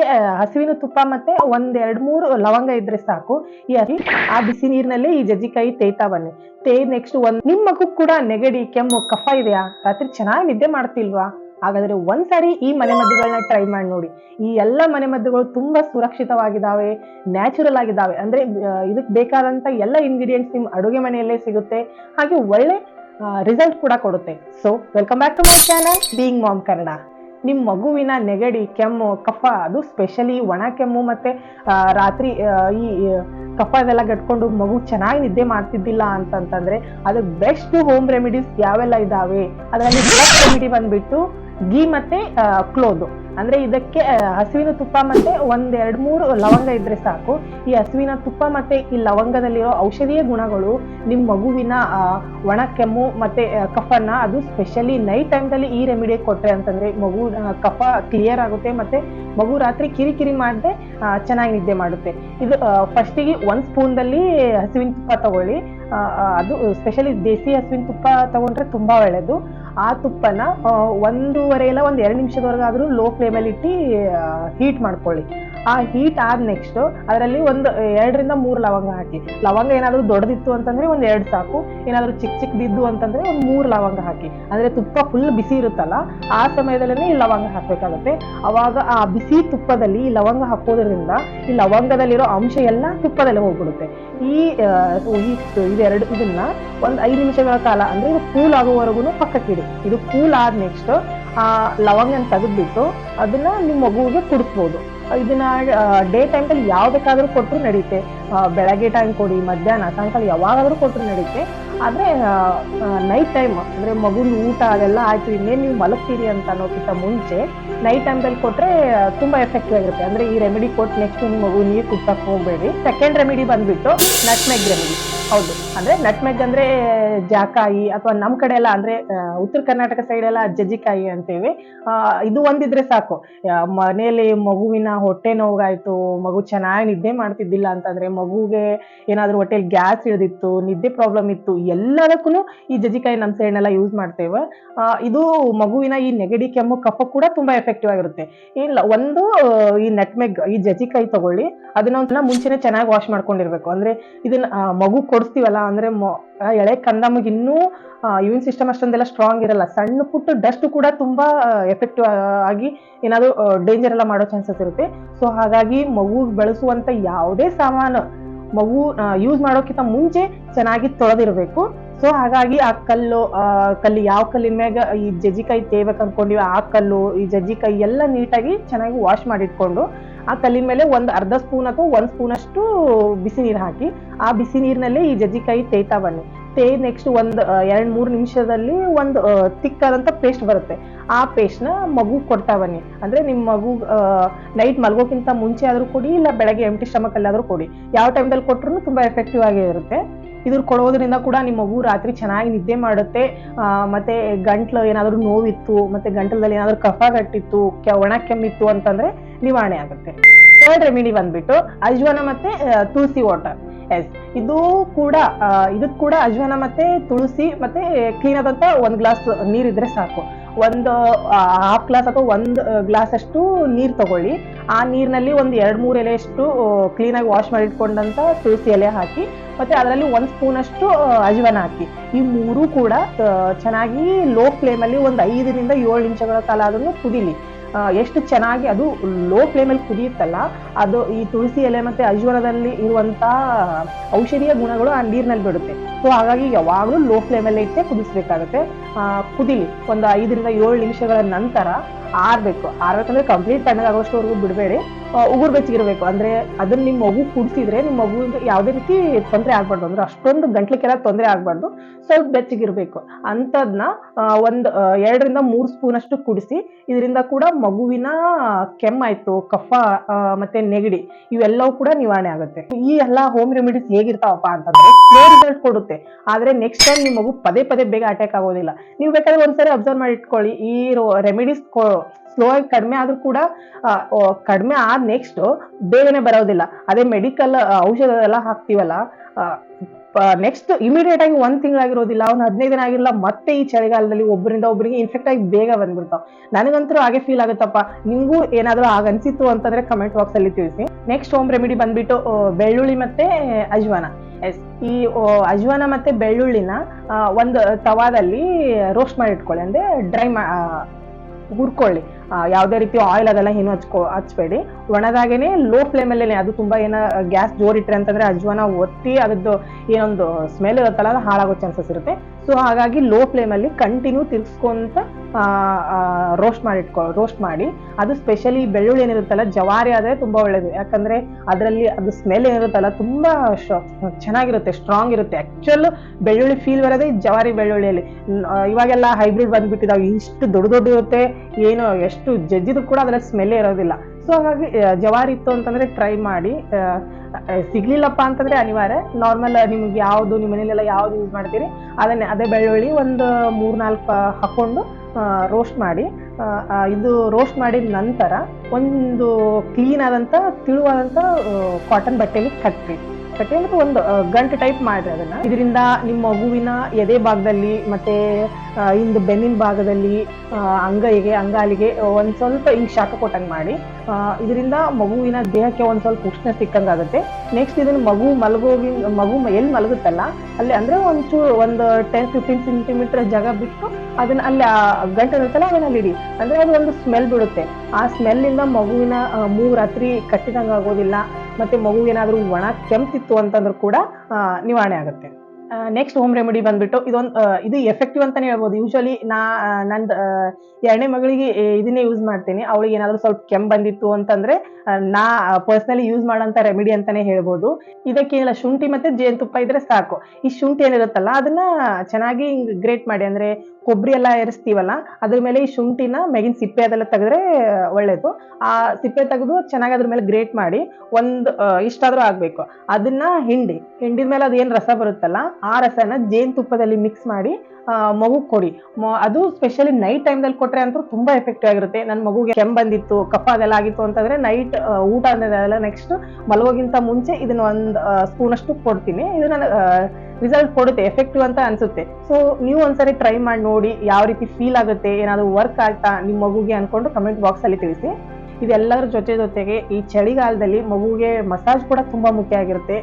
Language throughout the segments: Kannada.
ಇದಕ್ಕೆ ಆ, ಹಸುವಿನ ತುಪ್ಪ ಮತ್ತೆ ಒಂದ್ ಎರಡ್ ಮೂರು ಲವಂಗ ಇದ್ರೆ ಸಾಕು. ಈ ಆ ಬಿಸಿ ನೀರಿನಲ್ಲಿ ಈ ಜಜ್ಜಿಕಾಯಿ ತೇಯ್ತಾ ಬನ್ನಿ. ತೇಯ್ ನೆಕ್ಸ್ಟ್ ಒಂದ್ ನಿಮ್ ಮಗು ಕೂಡ ನೆಗಡಿ ಕೆಮ್ಮು ಕಫ ಇದೆಯಾ? ರಾತ್ರಿ ಚೆನ್ನಾಗಿ ನಿದ್ದೆ ಮಾಡ್ತಿಲ್ವಾ? ಹಾಗಾದ್ರೆ ಒಂದ್ಸಾರಿ ಈ ಮನೆ ಮದ್ದುಗಳನ್ನ ಟ್ರೈ ಮಾಡಿ ನೋಡಿ. ಈ ಎಲ್ಲ ಮನೆ ಮದ್ದುಗಳು ತುಂಬಾ ಸುರಕ್ಷಿತವಾಗಿದ್ದಾವೆ ನ್ಯಾಚುರಲ್ ಆಗಿದ್ದಾವೆ ಅಂದ್ರೆ ಇದಕ್ಕೆ ಬೇಕಾದಂತ ಎಲ್ಲ ಇಂಗ್ರೀಡಿಯೆಂಟ್ಸ್ ನಿಮ್ ಅಡುಗೆ ಮನೆಯಲ್ಲೇ ಸಿಗುತ್ತೆ. ಹಾಗೆ ಒಳ್ಳೆ ರಿಸಲ್ಟ್ ಕೂಡ ಕೊಡುತ್ತೆ. So welcome back to my channel being mom Kannada ನಿಮ್ಮ ಮಗುವಿನ ನೆಗಡಿ, ಕೆಮ್ಮು, ಕಫ, ಅದು ಸ್ಪೆಷಲಿ ಒಣ ಕೆಮ್ಮು ಮತ್ತು ರಾತ್ರಿ ಈ ಕಫ ಅದೆಲ್ಲ ಗಟ್ಕೊಂಡು ಮಗು ಚೆನ್ನಾಗಿ ನಿದ್ದೆ ಮಾಡ್ತಿದ್ದಿಲ್ಲ ಅಂತಂತಂದ್ರೆ ಅದಕ್ಕೆ ಬೆಸ್ಟ್ ಹೋಮ್ ರೆಮಿಡೀಸ್ ಯಾವೆಲ್ಲ ಇದ್ದಾವೆ ಅದರಲ್ಲಿ ಬೆಸ್ಟ್ ರೆಮಿಡಿ ಬಂದ್ಬಿಟ್ಟು ಗೀ ಮತ್ತೆ ಕ್ಲೋದು ಅಂದ್ರೆ ಇದಕ್ಕೆ ಹಸುವಿನ ತುಪ್ಪ ಮತ್ತೆ ಒಂದ್ ಎರಡ್ ಮೂರು ಲವಂಗ ಇದ್ರೆ ಸಾಕು. ಈ ಹಸುವಿನ ತುಪ್ಪ ಮತ್ತೆ ಈ ಲವಂಗದಲ್ಲಿರೋ ಔಷಧೀಯ ಗುಣಗಳು ನಿಮ್ ಮಗುವಿನ ಒಣ ಕೆಮ್ಮು ಮತ್ತೆ ಕಫನ, ಅದು ಸ್ಪೆಷಲಿ ನೈಟ್ ಟೈಮ್ದಲ್ಲಿ ಈ ರೆಮಿಡಿ ಕೊಟ್ರೆ ಅಂತಂದ್ರೆ ಮಗು ಕಫ ಕ್ಲಿಯರ್ ಆಗುತ್ತೆ ಮತ್ತೆ ಮಗು ರಾತ್ರಿ ಕಿರಿಕಿರಿ ಮಾಡದೆ ಚೆನ್ನಾಗಿ ನಿದ್ದೆ ಮಾಡುತ್ತೆ. ಇದು ಫಸ್ಟಿಗೆ ಒಂದ್ ಸ್ಪೂನ್ದಲ್ಲಿ ಹಸುವಿನ ತುಪ್ಪ ತಗೊಳ್ಳಿ. ಅದು ಸ್ಪೆಷಲಿ ದೇಸಿ ಹಸುವಿನ ತುಪ್ಪ ತಗೊಂಡ್ರೆ ತುಂಬಾ ಒಳ್ಳೇದು. ಆ ತುಪ್ಪನ ಒಂದೂವರೆ ಇಲ್ಲ ಒಂದು ಎರಡು ನಿಮಿಷದವರೆಗಾದರೂ ಲೋ ಫ್ಲೇಮಲ್ಲಿ ಇಟ್ಟು ಹೀಟ್ ಮಾಡ್ಕೊಳ್ಳಿ. ಆ ಹೀಟ್ ಆದ ನೆಕ್ಸ್ಟ್ ಅದರಲ್ಲಿ ಒಂದು ಎರಡರಿಂದ ಮೂರು ಲವಂಗ ಹಾಕಿ. ಲವಂಗ ಏನಾದರೂ ದೊಡ್ಡದಿತ್ತು ಅಂತಂದ್ರೆ ಒಂದು ಎರಡು ಸಾಕು. ಏನಾದರೂ ಚಿಕ್ಕ ಚಿಕ್ಕದಿದ್ದು ಅಂತಂದ್ರೆ ಒಂದು ಮೂರು ಲವಂಗ ಹಾಕಿ. ಅಂದ್ರೆ ತುಪ್ಪ ಫುಲ್ ಬಿಸಿ ಇರುತ್ತಲ್ಲ, ಆ ಸಮಯದಲ್ಲೇ ಈ ಲವಂಗ ಹಾಕಬೇಕಾಗುತ್ತೆ. ಅವಾಗ ಆ ಬಿಸಿ ತುಪ್ಪದಲ್ಲಿ ಈ ಲವಂಗ ಹಾಕೋದ್ರಿಂದ ಈ ಲವಂಗದಲ್ಲಿರೋ ಅಂಶ ಎಲ್ಲ ತುಪ್ಪದಲ್ಲಿ ಹೋಗ್ಬಿಡುತ್ತೆ. ಈ ಇದೆರಡು ಇದನ್ನ ಒಂದು ಐದು ನಿಮಿಷಗಳ ಕಾಲ, ಅಂದ್ರೆ ಇದು ಕೂಲ್ ಆಗುವವರೆಗೂ ಪಕ್ಕಕ್ಕಿಡಿ ಇದು ಕೂಲ್ ಆದ ನೆಕ್ಸ್ಟ್ ಆ ಲವಂಗನ ತೆಗೆದ್ಬಿಟ್ಟು ಅದನ್ನ ನಿಮ್ಮ ಮಗುವಿಗೆ ಕುಡಿಸ್ಬೋದು ಇದನ್ನ ಡೇ ಟೈಮ್ದಲ್ಲಿ ಯಾವ ಬೇಕಾದ್ರೂ ಕೊಟ್ಟರು ನಡೆಯುತ್ತೆ ಬೆಳಗ್ಗೆ ಟೈಮ್ ಕೊಡಿ, ಮಧ್ಯಾಹ್ನ, ಸಾಯಂಕಾಲ ಯಾವಾಗಾದ್ರೂ ಕೊಟ್ಟರು ನಡೆಯುತ್ತೆ ಆದ್ರೆ ನೈಟ್ ಟೈಮ್ ಅಂದ್ರೆ ಮಗುನ ಊಟ ಅದೆಲ್ಲ ಆಯ್ತು, ಇನ್ನೇನು ನೀವು ಮಲಗ್ತೀರಿ ಅಂತ ಅನ್ನೋಕ್ಕಿಂತ ಮುಂಚೆ ನೈಟ್ ಟೈಮ್ದಲ್ಲಿ ತುಂಬ ತುಂಬಾ ಎಫೆಕ್ಟಿವ್ ಆಗಿರುತ್ತೆ. ಅಂದ್ರೆ ಈ ರೆಮಿಡಿ ಕೊಟ್ಟು ನೆಕ್ಸ್ಟ್ ನಿಮ್ಮ ಮಗು ನೀರು ಕುಟ್ಟಕ್ ಹೋಗ್ಬೇಡಿ. ಸೆಕೆಂಡ್ ರೆಮಿಡಿ ಬಂದ್ಬಿಟ್ಟು ನಟ್ಮೆಗ್ ರೆಮಿಡಿ ಹೌದು. ಅಂದ್ರೆ ನಟ್ಮೆಗ್ ಅಂದ್ರೆ ಜಾಕಾಯಿ ಅಥವಾ ನಮ್ ಕಡೆ ಎಲ್ಲ ಅಂದ್ರೆ ಉತ್ತರ ಕರ್ನಾಟಕ ಸೈಡ್ ಎಲ್ಲ ಜಜ್ಜಿಕಾಯಿ ಅಂತೇವೆ. ಇದು ಒಂದಿದ್ರೆ ಸಾಕು. ಮನೆಯಲ್ಲಿ ಮಗುವಿನ ಹೊಟ್ಟೆ ನೋವಾಯ್ತು, ಮಗು ಚೆನ್ನಾಗಿ ನಿದ್ದೆ ಮಾಡ್ತಿದ್ದಿಲ್ಲ ಅಂತಂದ್ರೆ ಮಗುಗೆ ಏನಾದ್ರೂ ಹೊಟ್ಟೆಲಿ ಗ್ಯಾಸ್ ಹಿಡಿದಿತ್ತು ನಿದ್ದೆ ಪ್ರಾಬ್ಲಮ್ ಇತ್ತು ಎಲ್ಲದಕ್ಕೂ ಈ ಜಜ್ಜಿಕಾಯಿ ನಮ್ಮ ಸೈಡ್ನೆಲ್ಲ ಯೂಸ್ ಮಾಡ್ತೇವೆ. ಇದು ಮಗುವಿನ ಈ ನೆಗಡಿ ಕೆಮ್ಮು, ಕಫ ಕೂಡ ತುಂಬಾ ಎಫೆಕ್ಟಿವ್ ಆಗಿರುತ್ತೆ. ಇಲ್ಲ, ಒಂದು ಈ ನಟ್ಮೆಗ್ ಈ ಜಜ್ಜಿಕಾಯಿ ತಗೊಳ್ಳಿ, ಅದನ್ನ ಒಂದ್ಸಲ ಮುಂಚೆನೆ ಚೆನ್ನಾಗಿ ವಾಶ್ ಮಾಡ್ಕೊಂಡಿರ್ಬೇಕು. ಅಂದ್ರೆ ಇದನ್ನ ಮಗು ಕೊಡಿಸ್ತೀವಲ್ಲ ಅಂದ್ರೆ ಎಳೆ ಕಂದಮಗ್ ಇನ್ನೂ ಇಮ್ಯೂನ್ ಸಿಸ್ಟಮ್ ಅಷ್ಟೊಂದೆಲ್ಲ ಸ್ಟ್ರಾಂಗ್ ಇರಲ್ಲ. ಸಣ್ಣ ಪುಟ್ಟ ಡಸ್ಟ್ ಕೂಡ ತುಂಬಾ ಎಫೆಕ್ಟಿವ್ ಆಗಿ ಏನಾದ್ರು ಡೇಂಜರ್ ಎಲ್ಲ ಮಾಡೋ ಚಾನ್ಸಸ್ ಇರುತ್ತೆ. ಸೊ ಹಾಗಾಗಿ ಮಗು ಬೆಳೆಸುವಂತ ಯಾವುದೇ ಸಾಮಾನು, ಮಗು ಯೂಸ್ ಮಾಡೋಕ್ಕಿಂತ ಮುಂಚೆ ಚೆನ್ನಾಗಿ ತೊಳೆದಿರಬೇಕು. ಸೊ ಹಾಗಾಗಿ ಆ ಕಲ್ಲು ಆ, ಕಲ್ಲು ಯಾವ ಕಲ್ಲಿನ ಮ್ಯಾಗ ಈ ಜಜ್ಜಿಕಾಯಿ ತೇಬೇಕು ಅನ್ಕೊಂಡಿವಿ ಆ ಕಲ್ಲು, ಈ ಜಜ್ಜಿಕಾಯಿ ಎಲ್ಲ ನೀಟಾಗಿ ಚೆನ್ನಾಗಿ ವಾಶ್ ಮಾಡಿಟ್ಕೊಂಡು ಆ ಕಲ್ಲಿನ ಮೇಲೆ ಒಂದು ಅರ್ಧ ಸ್ಪೂನ್ ಅಥವಾ ಒಂದು ಸ್ಪೂನ್ ಅಷ್ಟು ಬಿಸಿ ನೀರು ಹಾಕಿ, ಆ ಬಿಸಿ ನೀರಿನಲ್ಲೇ ಈ ಜಜ್ಜಿಕಾಯಿ ತೇಯ್ತಾ ಬನ್ನಿ. ತೇಯ್ ನೆಕ್ಸ್ಟ್ ಒಂದು ಎರಡು ಮೂರು ನಿಮಿಷದಲ್ಲಿ ಒಂದು ತಿಕ್ಕಾದಂಥ ಪೇಸ್ಟ್ ಬರುತ್ತೆ. ಆ ಪೇಸ್ಟ್ನ ಮಗು ಕೊಡ್ತಾ ಬನ್ನಿ. ಅಂದ್ರೆ ನಿಮ್ಮ ಮಗು ನೈಟ್ ಮಲಗೋಕ್ಕಿಂತ ಮುಂಚೆ ಆದ್ರೂ ಕೊಡಿ, ಇಲ್ಲ ಬೆಳಗ್ಗೆ ಎಂಟಿ ಸ್ಟಮಕ್ ಅಲ್ಲಾದ್ರೂ ಕೊಡಿ. ಯಾವ ಟೈಮ್ದಲ್ಲಿ ಕೊಟ್ಟರು ತುಂಬಾ ಎಫೆಕ್ಟಿವ್ ಆಗಿ ಇರುತ್ತೆ. ಇದ್ರ ಕೊಡೋದ್ರಿಂದ ಕೂಡ ನಿಮ್ಮ ಮಗು ರಾತ್ರಿ ಚೆನ್ನಾಗಿ ನಿದ್ದೆ ಮಾಡುತ್ತೆ. ಮತ್ತೆ ಗಂಟ್ಲು ಏನಾದರೂ ನೋವಿತ್ತು, ಮತ್ತೆ ಗಂಟಲದಲ್ಲಿ ಏನಾದರೂ ಕಫ ಗಟ್ಟಿತ್ತು ಒಣ ಕೆಮ್ಮಿತ್ತು ಅಂತಂದ್ರೆ ನಿವಾರಣೆ ಆಗುತ್ತೆ. ಥರ್ಡ್ ರೆಮಿಡಿ ಬಂದ್ಬಿಟ್ಟು ಅಜ್ವಾನ ಮತ್ತೆ ತುಳಸಿ ವಾಟರ್ ಎಸ್ ಇದು ಕೂಡ ಇದಕ್ಕೆ ಕೂಡ ಅಜ್ವಾನ ಮತ್ತೆ ತುಳಸಿ ಮತ್ತೆ ಕ್ಲೀನ್ ಆದಂತ ಒಂದ್ ಗ್ಲಾಸ್ ನೀರಿದ್ರೆ ಸಾಕು. ಒಂದು ಹಾಫ್ ಗ್ಲಾಸ್ ಅಥವಾ ಒಂದು ಗ್ಲಾಸ್ ಅಷ್ಟು ನೀರು ತಗೊಳ್ಳಿ. ಆ ನೀರಿನಲ್ಲಿ ಒಂದು ಎರಡು, ಮೂರು ಎಲೆಯಷ್ಟು ಆಗಿ ವಾಶ್ ಮಾಡಿಟ್ಕೊಂಡಂತ ತುಳಸಿ ಎಲೆ ಹಾಕಿ, ಮತ್ತೆ ಅದರಲ್ಲಿ ಒಂದು ಸ್ಪೂನ್ ಅಷ್ಟು ಅಜ್ವಾನ ಹಾಕಿ. ಈ ಮೂರು ಕೂಡ ಚೆನ್ನಾಗಿ ಲೋ ಫ್ಲೇಮಲ್ಲಿ ಒಂದು ಐದರಿಂದ ಏಳು ನಿಮಿಷಗಳ ಕಾಲ ಅದನ್ನು ಕುದಿಲಿ ಎಷ್ಟು ಚೆನ್ನಾಗಿ ಅದು ಲೋ ಫ್ಲೇಮಲ್ಲಿ ಕುದಿಯುತ್ತಲ್ಲ, ಅದು ಈ ತುಳಸಿ ಎಲೆ ಮತ್ತೆ ಅಜ್ವರದಲ್ಲಿ ಇರುವಂತ ಔಷಧೀಯ ಗುಣಗಳು ಆ ನೀರಿನಲ್ಲಿ ಬಿಡುತ್ತೆ. ಸೊ ಹಾಗಾಗಿ ಯಾವಾಗಲೂ ಲೋ ಫ್ಲೇಮಲ್ಲೇ ಇಟ್ಟೆ ಕುದಿಸ್ಬೇಕಾಗುತ್ತೆ. ಕುದಿಲಿ, ಒಂದು ಐದರಿಂದ ಏಳು ನಿಮಿಷಗಳ ನಂತರ ಆರ್ಬೇಕು. ಆರ್ಬೇಕಂದ್ರೆ ಕಂಪ್ಲೀಟ್ ತಣ್ಣಗಾಗೋಷ್ಟವರೆಗೂ ಬಿಡಬೇಡಿ. ಉಗುರು ಬೆಚ್ಚಗಿರ್ಬೇಕು. ಅಂದ್ರೆ ಅದನ್ನ ನಿಮ್ಮ ಮಗು ಕುಡಿಸಿದ್ರೆ ನಿಮ್ಮ ಮಗು ಯಾವುದೇ ರೀತಿ ತೊಂದರೆ ಆಗ್ಬಾರ್ದು. ಅಂದ್ರೆ ಅಷ್ಟೊಂದು ಗಂಟ್ಲಿಕ್ಕೆಲ್ಲ ತೊಂದರೆ ಆಗ್ಬಾರ್ದು. ಸ್ವಲ್ಪ ಬೆಚ್ಚಗಿರ್ಬೇಕು. ಅಂಥದ್ನ ಒಂದು ಎರಡರಿಂದ ಮೂರು ಸ್ಪೂನ್ ಅಷ್ಟು ಕುಡಿಸಿ, ಇದರಿಂದ ಕೂಡ ಮಗುವಿನ ಕೆಮ್ಮಾಯ್ತು, ಕಫ ಮತ್ತೆ ನೆಗಡಿ, ಇವೆಲ್ಲವೂ ಕೂಡ ನಿವಾರಣೆ ಆಗುತ್ತೆ. ಈ ಎಲ್ಲಾ ಹೋಮ್ ರೆಮಿಡೀಸ್ ಹೇಗಿರ್ತಾವಪ್ಪ ಅಂತಂದ್ರೆ ಸ್ಲೋ ರಿಸಲ್ಟ್ ಕೊಡುತ್ತೆ. ಆದ್ರೆ ನೆಕ್ಸ್ಟ್ ಟೈಮ್ ನಿಮ್ಮ ಮಗು ಪದೇ ಪದೇ ಬೇಗ ಅಟ್ಯಾಕ್ ಆಗೋದಿಲ್ಲ. ನೀವು ಬೇಕಾದ್ರೆ ಒಂದ್ಸರಿ ಅಬ್ಸರ್ವ್ ಮಾಡಿ ಇಟ್ಕೊಳ್ಳಿ. ಈ ರೆಮಿಡೀಸ್ ಸ್ಲೋ ಆಗಿ ಕಡಿಮೆ ಆದ್ರೂ ಕೂಡ ಕಡಿಮೆ ಆದ ನೆಕ್ಸ್ಟ್ ಬೇಗನೆ ಬರೋದಿಲ್ಲ. ಅದೇ ಮೆಡಿಕಲ್ ಔಷಧ ಎಲ್ಲ ಹಾಕ್ತಿವಲ್ಲ ನೆಕ್ಸ್ಟ್ ಇಮಿಡಿಯೇಟ್ ಆಗಿ ಒಂದ್ ತಿಂಗಳಾಗಿರೋದಿಲ್ಲ ಅವ್ನು ಹದಿನೈದು ದಿನ ಆಗಿರಲ್ಲ ಮತ್ತೆ ಈ ಚಳಿಗಾಲದಲ್ಲಿ ಒಬ್ಬರಿಂದ ಒಬ್ಬರಿಗೆ ಇನ್ಫೆಕ್ಟ್ ಆಗಿ ಬೇಗ ಬಂದ್ಬಿಡ್ತಾವ್. ನನಗಂತೂ ಹಾಗೆ ಫೀಲ್ ಆಗುತ್ತಪ್ಪ. ನಿಮ್ಗೂ ಏನಾದರೂ ಆಗ ಅನ್ಸಿತ್ತು ಅಂತಂದ್ರೆ ಕಮೆಂಟ್ ಬಾಕ್ಸ್ ಅಲ್ಲಿ ತಿಳಿಸಿ. ನೆಕ್ಸ್ಟ್ ಹೋಮ್ ರೆಮಿಡಿ ಬಂದ್ಬಿಟ್ಟು ಬೆಳ್ಳುಳ್ಳಿ ಮತ್ತೆ ಅಜ್ವಾನ. ಎಸ್ ಈ ಅಜ್ವಾನ ಮತ್ತೆ ಬೆಳ್ಳುಳ್ಳಿನ ಒಂದು ತವಾದಲ್ಲಿ ರೋಸ್ಟ್ ಮಾಡಿ ಇಟ್ಕೊಳ್ಳಿ. ಅಂದ್ರೆ ಡ್ರೈ ಮಾ ಹುರ್ಕೊಳ್ಳಿ. ಯಾವುದೇ ರೀತಿ ಆಯಿಲ್ ಅದೆಲ್ಲ ಏನು ಹಚ್ಕೊ, ಹಚ್ಬೇಡಿ. ಒಣದಾಗೇನೆ ಲೋ ಫ್ಲೇಮಲ್ಲೇ ಅದು ತುಂಬಾ ಏನ ಗ್ಯಾಸ್ ಜೋರಿಟ್ರೆ ಅಂತಂದ್ರೆ ಅಜ್ವಾನ ಒತ್ತಿ ಅದ್ರದ್ದು ಏನೊಂದು ಸ್ಮೆಲ್ ಇರುತ್ತಲ್ಲ ಅದು ಹಾಳಾಗೋ ಚಾನ್ಸಸ್ ಇರುತ್ತೆ. ಸೊ ಹಾಗಾಗಿ ಲೋ ಫ್ಲೇಮಲ್ಲಿ ಕಂಟಿನ್ಯೂ ತಿರ್ಸ್ಕೊಂತ ರೋಸ್ಟ್ ಮಾಡಿ ಇಟ್ಕೊ ರೋಸ್ಟ್ ಮಾಡಿ. ಅದು ಸ್ಪೆಷಲಿ ಬೆಳ್ಳುಳ್ಳಿ ಏನಿರುತ್ತಲ್ಲ, ಜವಾರಿ ಆದ್ರೆ ತುಂಬಾ ಒಳ್ಳೇದು. ಯಾಕಂದ್ರೆ ಅದರಲ್ಲಿ ಅದು ಸ್ಮೆಲ್ ಏನಿರುತ್ತಲ್ಲ, ತುಂಬಾ ಚೆನ್ನಾಗಿರುತ್ತೆ ಸ್ಟ್ರಾಂಗ್ ಇರುತ್ತೆ. ಆಕ್ಚುಲ್ ಬೆಳ್ಳುಳ್ಳಿ ಫೀಲ್ ಬರೋದೇ ಜವಾರಿ ಬೆಳ್ಳುಳ್ಳಿಯಲ್ಲಿ. ಇವಾಗೆಲ್ಲ ಹೈಬ್ರಿಡ್ ಬಂದ್ಬಿಟ್ಟಿದಾವೆ. ಇಷ್ಟು ದೊಡ್ಡ ದೊಡ್ಡ ಇರುತ್ತೆ. ಏನು, ಎಷ್ಟು ಜಜ್ಜಿದ್ರು ಕೂಡ ಅದ್ರಲ್ಲಿ ಸ್ಮೆಲ್ ಇರೋದಿಲ್ಲ. ಸೊ ಹಾಗಾಗಿ ಜವಾರಿ ಇತ್ತು ಅಂತಂದ್ರೆ ಟ್ರೈ ಮಾಡಿ ಸಿಗ್ಲಿಲ್ಲಪ್ಪ ಅಂತಂದ್ರೆ ಅನಿವಾರ್ಯ. ನಾರ್ಮಲ್ ನಿಮ್ಗೆ ಯಾವುದು, ನಿಮ್ಮ ಮನೇಲೆಲ್ಲ ಯಾವ್ದು ಯೂಸ್ ಮಾಡ್ತೀರಿ, ಅದನ್ನೇ, ಅದೇ ಬೆಳ್ಳುಳ್ಳಿ ಒಂದು ಮೂರ್ನಾಲ್ಕು ಹಾಕೊಂಡು ರೋಸ್ಟ್ ಮಾಡಿ ಇದು ರೋಸ್ಟ್ ಮಾಡಿದ ನಂತರ ಒಂದು ಕ್ಲೀನ್ ಆದಂತ, ತಿಳುವಾದಂತ ಕಾಟನ್ ಬಟ್ಟೆಗೆ ಕಟ್ಟಿ ಕಟ್ಟಿ ಅಂದ್ರೆ ಒಂದು ಗಂಟು ಟೈಪ್ ಮಾಡ್ರಿ ಅದನ್ನ. ಇದರಿಂದ ನಿಮ್ಮ ಮಗುವಿನ ಎದೆ ಭಾಗದಲ್ಲಿ ಮತ್ತೆ ಇಂದು ಬೆನ್ನಿನ ಭಾಗದಲ್ಲಿ ಅಂಗೈಗೆ, ಅಂಗಾಲಿಗೆ ಒಂದ್ ಸ್ವಲ್ಪ ಹಿಂಗ್ ಶಾಖ ಕೊಟ್ಟಂಗ್ ಮಾಡಿ ಇದರಿಂದ ಮಗುವಿನ ದೇಹಕ್ಕೆ ಒಂದ್ ಸ್ವಲ್ಪ ಉಷ್ಣ ಸಿಕ್ಕಂಗಾಗುತ್ತೆ. ನೆಕ್ಸ್ಟ್ ಇದನ್ನ ಮಗು ಮಲಗೋಗಿ, ಮಗು ಎಲ್ಲಿ ಮಲಗುತ್ತಲ್ಲ, ಅಲ್ಲಿ ಅಂದ್ರೆ ಒಂಚೂರು, ಒಂದು ಟೆನ್ ಫಿಫ್ಟೀನ್ ಸೆಂಟಿಮೀಟರ್ ಜಾಗ ಬಿಟ್ಟು ಅದನ್ನ ಅಲ್ಲಿ, ಆ, ಗಂಟು ಇರುತ್ತಲ್ಲ ಅದನ್ನ ಅಲ್ಲಿ ಇಡಿ. ಅಂದ್ರೆ ಅದು ಒಂದು ಸ್ಮೆಲ್ ಬಿಡುತ್ತೆ. ಆ ಸ್ಮೆಲ್ ಇಂದ ಮಗುವಿನ ಮೂರು ರಾತ್ರಿ ಕಟ್ಟಿದಂಗ ಆಗೋದಿಲ್ಲ ಮತ್ತೆ ಮಗು ಏನಾದರೂ ಒಣ ಕೆಂಪ್ತಿತ್ತು ಅಂತಂದ್ರೂ ಕೂಡ ನಿವಾರಣೆ ಆಗುತ್ತೆ. ನೆಕ್ಸ್ಟ್ ಹೋಮ್ ರೆಮಿಡಿ ಬಂದ್ಬಿಟ್ಟು ಇದೊಂದು ಇದು ಎಫೆಕ್ಟಿವ್ ಅಂತಾನೆ ಹೇಳ್ಬೋದು. ಯೂಶ್ವಲಿ ನಾ ನಂದು ಎರಡನೇ ಮಗಳಿಗೆ ಇದನ್ನೇ ಯೂಸ್ ಮಾಡ್ತೀನಿ. ಅವಳಿಗೆ ಏನಾದರೂ ಸ್ವಲ್ಪ ಕೆಮ್ಮು ಬಂದಿತ್ತು ಅಂತಂದ್ರೆ ನಾ ಪರ್ಸನಲಿ ಯೂಸ್ ಮಾಡೋಂಥ ರೆಮಿಡಿ ಅಂತಾನೆ ಹೇಳ್ಬೋದು. ಇದಕ್ಕೇನಿಲ್ಲ ಶುಂಠಿ ಮತ್ತೆ ಜೇನುತುಪ್ಪ ಇದ್ರೆ ಸಾಕು. ಈ ಶುಂಠಿ ಏನಿರುತ್ತಲ್ಲ, ಅದನ್ನ ಚೆನ್ನಾಗಿ ಗ್ರೇಟ್ ಮಾಡಿ, ಅಂದ್ರೆ ಕೊಬ್ಬರಿ ಎಲ್ಲ ಎರಿಸ್ತೀವಲ್ಲ ಅದ್ರ ಮೇಲೆ ಈ ಶುಂಠಿನ ಮೆಗಿನ ಸಿಪ್ಪೆ ಅದೆಲ್ಲ ತೆಗೆದ್ರೆ ಒಳ್ಳೇದು. ಆ ಸಿಪ್ಪೆ ತೆಗೆದು ಚೆನ್ನಾಗಿ ಅದ್ರ ಮೇಲೆ ಗ್ರೇಟ್ ಮಾಡಿ ಒಂದು ಇಷ್ಟಾದ್ರೂ ಆಗ್ಬೇಕು. ಅದನ್ನ ಹಿಂಡಿ, ಹಿಂಡಿದ ಮೇಲೆ ಅದೇನ್ ರಸ ಬರುತ್ತಲ್ಲ, ಆ ರಸನ ಜೇನುತುಪ್ಪದಲ್ಲಿ ಮಿಕ್ಸ್ ಮಾಡಿ ಮಗು ಕೊಡಿ. ಅದು ಸ್ಪೆಷಲಿ ನೈಟ್ ಟೈಮ್ದಲ್ಲಿ ಕೊಟ್ರೆ ಅಂತೂ ತುಂಬಾ ಎಫೆಕ್ಟಿವ್ ಆಗಿರುತ್ತೆ. ನನ್ನ ಮಗುಗೆ ಕೆಮ್ಮು ಬಂದಿತ್ತು, ಕಫ ಅದೆಲ್ಲ ಆಗಿತ್ತು ಅಂತಂದ್ರೆ ನೈಟ್ ಊಟ ಅನ್ನೋದೆಲ್ಲ ನೆಕ್ಸ್ಟ್ ಮಲಗೋಗಿಂತ ಮುಂಚೆ ಇದನ್ನ ಒಂದು ಸ್ಪೂನ್ ಅಷ್ಟು ಕೊಡ್ತೀನಿ. ಇದು ನನ್ನ ರಿಸಲ್ಟ್ ಕೊಡುತ್ತೆ ಎಫೆಕ್ಟಿವ್ ಅಂತ ಅನ್ಸುತ್ತೆ. ಸೊ ನೀವು ಒಂದ್ಸರಿ ಟ್ರೈ ಮಾಡಿ ನೋಡಿ ಯಾವ ರೀತಿ ಫೀಲ್ ಆಗುತ್ತೆ, ಏನಾದ್ರು ವರ್ಕ್ ಆಗ್ತಾ ನಿಮ್ಮ ಮಗುಗೆ ಅನ್ಕೊಂಡು ಕಮೆಂಟ್ ಬಾಕ್ಸ್ ಅಲ್ಲಿ ತಿಳಿಸಿ. ಇದೆಲ್ಲರ ಜೊತೆ ಜೊತೆಗೆ ಈ ಚಳಿಗಾಲದಲ್ಲಿ ಮಗುಗೆ ಮಸಾಜ್ ಕೂಡ ತುಂಬಾ ಮುಖ್ಯ ಆಗಿರುತ್ತೆ.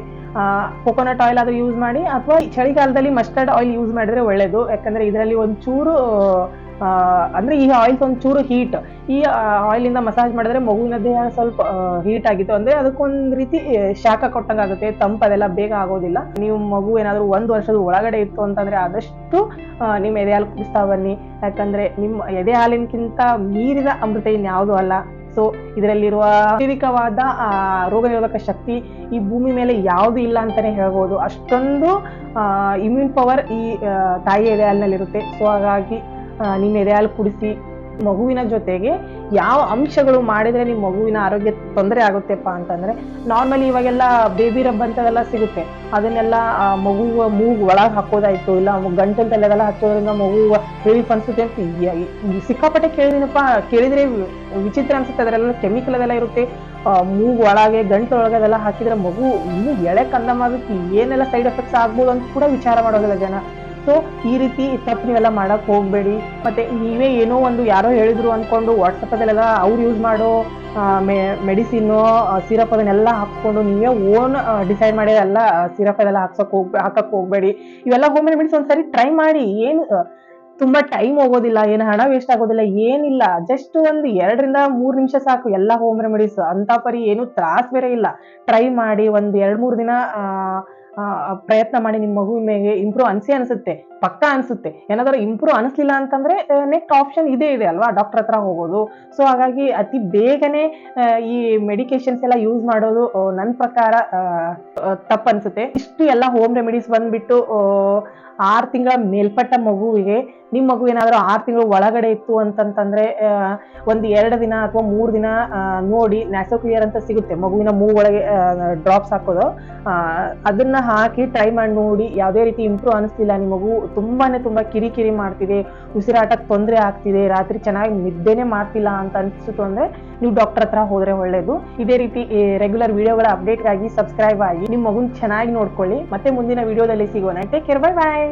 ಕೊಕೊನಟ್ ಆಯಿಲ್ ಆದ್ರೂ ಯೂಸ್ ಮಾಡಿ, ಅಥವಾ ಚಳಿಗಾಲದಲ್ಲಿ ಮಸ್ಟರ್ಡ್ ಆಯಿಲ್ ಯೂಸ್ ಮಾಡಿದ್ರೆ ಒಳ್ಳೇದು. ಯಾಕಂದ್ರೆ ಇದರಲ್ಲಿ ಒಂಚೂರು ಅಂದ್ರೆ ಈ ಆಯಿಲ್ಸ್ ಒಂಚೂರು ಹೀಟ್ ಈ ಆಯಿಲ್ ಇಂದ ಮಸಾಜ್ ಮಾಡಿದ್ರೆ ಮಗುವಿನ ದೇಹ ಸ್ವಲ್ಪ ಹೀಟ್ ಆಗಿತ್ತು. ಅಂದ್ರೆ ಅದಕ್ಕೊಂದ್ ರೀತಿ ಶಾಖ ಕೊಟ್ಟಂಗಾಗುತ್ತೆ ತಂಪು ಅದೆಲ್ಲ ಬೇಗ ಆಗೋದಿಲ್ಲ. ನೀವು ಮಗು ಏನಾದ್ರು ಒಂದ್ ವರ್ಷದ ಒಳಗಡೆ ಇತ್ತು ಅಂತಂದ್ರೆ ಆದಷ್ಟು ನಿಮ್ಮ ಎದೆ ಹಾಲು ಕುಡಿಸ್ತಾ ಬನ್ನಿ. ಯಾಕಂದ್ರೆ ನಿಮ್ಮ ಎದೆ ಹಾಲಿನಕ್ಕಿಂತ ಮೀರಿದ ಅಮೃತ ಇನ್ಯಾವುದೂ ಅಲ್ಲ. ಸೊ ಇದರಲ್ಲಿರುವ ಶಾರೀರಿಕವಾದ ರೋಗ ನಿರೋಧಕ ಶಕ್ತಿ ಈ ಭೂಮಿ ಮೇಲೆ ಯಾವುದು ಇಲ್ಲ ಅಂತಾನೆ ಹೇಳ್ಬೋದು. ಅಷ್ಟೊಂದು ಇಮ್ಯೂನ್ ಪವರ್ ಈ ತಾಯಿ ಎದೆ ಹಾಲಿನಲ್ಲಿರುತ್ತೆ ಸೊ ಹಾಗಾಗಿ ನಿಮ್ಮ ಎದೆ ಹಾಲು ಕುಡಿಸಿ ಮಗುವಿನ ಜೊತೆಗೆ ಯಾವ ಅಂಶಗಳು ಮಾಡಿದ್ರೆ ನಿಮ್ಮ ಮಗುವಿನ ಆರೋಗ್ಯ ತೊಂದರೆ ಆಗುತ್ತೆಪ್ಪ ಅಂತಂದ್ರೆ ನಾರ್ಮಲಿ ಇವಾಗೆಲ್ಲ ಬೇಬಿ ರಬ್ ಅಂತದೆಲ್ಲ ಸಿಗುತ್ತೆ. ಅದನ್ನೆಲ್ಲ ಮಗು ಮೂಗು ಒಳಗೆ ಹಾಕೋದಾಯ್ತು, ಇಲ್ಲ ಗಂಟಲ್ದಲ್ಲೆಲ್ಲ ಹಚ್ಚೋದ್ರಿಂದ ಮಗು ರಿಲೀಫ್ ಅನ್ಸುತ್ತೆ ಅಂತ ಸಿಕ್ಕಾಪಟ್ಟೆ ಕೇಳಿದಿನಪ್ಪ ಕೇಳಿದ್ರೆ ವಿಚಿತ್ರ ಅನ್ಸುತ್ತೆ ಅದರೆಲ್ಲ ಕೆಮಿಕಲ್ ಅದೆಲ್ಲ ಇರುತ್ತೆ. ಮೂಗು ಒಳಗೆ, ಗಂಟು ಒಳಗೆ ಅದೆಲ್ಲ ಹಾಕಿದ್ರೆ ಮಗು ಇನ್ನೂ ಎಳೆ ಕಂದಮಾಗುತ್ತೆ ಏನೆಲ್ಲ ಸೈಡ್ ಎಫೆಕ್ಟ್ಸ್ ಆಗ್ಬೋದು ಅಂತ ಕೂಡ ವಿಚಾರ ಮಾಡೋದಿಲ್ಲ ಜನ. ಸೊ ಈ ರೀತಿ ತಪ್ಪು ನೀವೆಲ್ಲ ಮಾಡಕ್ ಹೋಗ್ಬೇಡಿ. ಮತ್ತೆ ನೀವೇ ಏನೋ ಒಂದು ಯಾರೋ ಹೇಳಿದ್ರು ಅನ್ಕೊಂಡು ವಾಟ್ಸಪ್ ಅದೆಲ್ಲ ಅವ್ರು ಯೂಸ್ ಮಾಡೋ ಮೆಡಿಸಿನ್ನು ಸಿರಪ್ ಅದನ್ನೆಲ್ಲ ಹಾಕ್ಕೊಂಡು ನೀವೇ ಓನ್ ಡಿಸೈಡ್ ಮಾಡಿ ಎಲ್ಲ ಸಿರಪ್ ಅದೆಲ್ಲ ಹಾಕ್ಸಕ್ ಹೋಗ್, ಹಾಕಕ್ ಹೋಗ್ಬೇಡಿ. ಇವೆಲ್ಲ ಹೋಮ್ ರೆಮಿಡೀಸ್ ಒಂದ್ಸರಿ ಟ್ರೈ ಮಾಡಿ. ಏನು ತುಂಬಾ ಟೈಮ್ ಹೋಗೋದಿಲ್ಲ, ಏನು ಹಣ ವೇಸ್ಟ್ ಆಗೋದಿಲ್ಲ, ಏನಿಲ್ಲ. ಜಸ್ಟ್ ಒಂದು ಎರಡರಿಂದ ಮೂರು ನಿಮಿಷ ಸಾಕು ಎಲ್ಲ ಹೋಮ್ ರೆಮಿಡೀಸ್ ಅಂತ ಪರಿ ಏನು ತ್ರಾಸ್ ಬೇರೆ ಇಲ್ಲ. ಟ್ರೈ ಮಾಡಿ ಒಂದು ಎರಡ್ ಮೂರ್ ದಿನ ಪ್ರಯತ್ನ ಮಾಡಿ ನಿಮ್ಮ ಮಗು ಮೇಲೆ ಇಂಪ್ರೂವ್ ಅನಿಸಿ ಅನಿಸುತ್ತೆ, ಪಕ್ಕ ಅನಿಸುತ್ತೆ. ಏನಾದರೂ ಇಂಪ್ರೂವ್ ಅನಿಸ್ಲಿಲ್ಲ ಅಂತಂದ್ರೆ ನೆಕ್ಸ್ಟ್ ಆಪ್ಷನ್ ಇದೇ ಇದೆ ಅಲ್ವಾ? ಡಾಕ್ಟರ್ ಹತ್ರ ಹೋಗೋದು. ಸೊ ಹಾಗಾಗಿ ಅತಿ ಬೇಗನೆ ಈ ಮೆಡಿಕೇಶನ್ಸ್ ಎಲ್ಲ ಯೂಸ್ ಮಾಡೋದು ನನ್ನ ಪ್ರಕಾರ ತಪ್ಪು ಅನ್ಸುತ್ತೆ. ಇಷ್ಟು ಎಲ್ಲ ಹೋಮ್ ರೆಮಿಡೀಸ್ ಬಂದ್ಬಿಟ್ಟು ಆರು ತಿಂಗಳ ಮೇಲ್ಪಟ್ಟ ಮಗುವಿಗೆ ನಿಮ್ಮ ಮಗು ಏನಾದರೂ ಆರು ತಿಂಗಳು ಒಳಗಡೆ ಇತ್ತು ಅಂತಂತಂದರೆ ಒಂದು ಎರಡು ದಿನ ಅಥವಾ ಮೂರು ದಿನ ನೋಡಿ ನ್ಯಾಸೋ ಕ್ಲಿಯರ್ ಅಂತ ಸಿಗುತ್ತೆ. ಮಗುವಿನ ಮೂಗೊಳಗೆ ಡ್ರಾಪ್ಸ್ ಹಾಕೋದು. ಅದನ್ನ ಹಾಕಿ ಟ್ರೈ ಮಾಡಿ ನೋಡಿ, ಯಾವುದೇ ರೀತಿ ಇಂಪ್ರೂವ್ ಅನಿಸ್ತಿಲ್ಲ ನಿಮ್ಮ ಮಗು ತುಂಬಾನೇ ತುಂಬಾ ಕಿರಿಕಿರಿ ಮಾಡ್ತಿದೆ. ಉಸಿರಾಟಕ್ಕೆ ತೊಂದರೆ ಆಗ್ತಿದೆ. ರಾತ್ರಿ ಚೆನ್ನಾಗಿ ನಿದ್ದೆನೆ ಮಾಡ್ತಿಲ್ಲ ಅಂತ ಅನಿಸ್ತು ಅಂದ್ರೆ ನೀವು ಡಾಕ್ಟರ್ ಹತ್ರ ಹೋದ್ರೆ ಒಳ್ಳೇದು. ಇದೇ ರೀತಿ ರೆಗ್ಯುಲರ್ ವಿಡಿಯೋಗಳ ಅಪ್ಡೇಟ್ಗಾಗಿ ಸಬ್ಸ್ಕ್ರೈಬ್ ಆಗಿ ನಿಮ್ಮ ಮಗುನ್ ಚೆನ್ನಾಗಿ ನೋಡ್ಕೊಳ್ಳಿ. ಮತ್ತೆ ಮುಂದಿನ ವಿಡಿಯೋದಲ್ಲಿ ಸಿಗೋಣ. Take care bye bye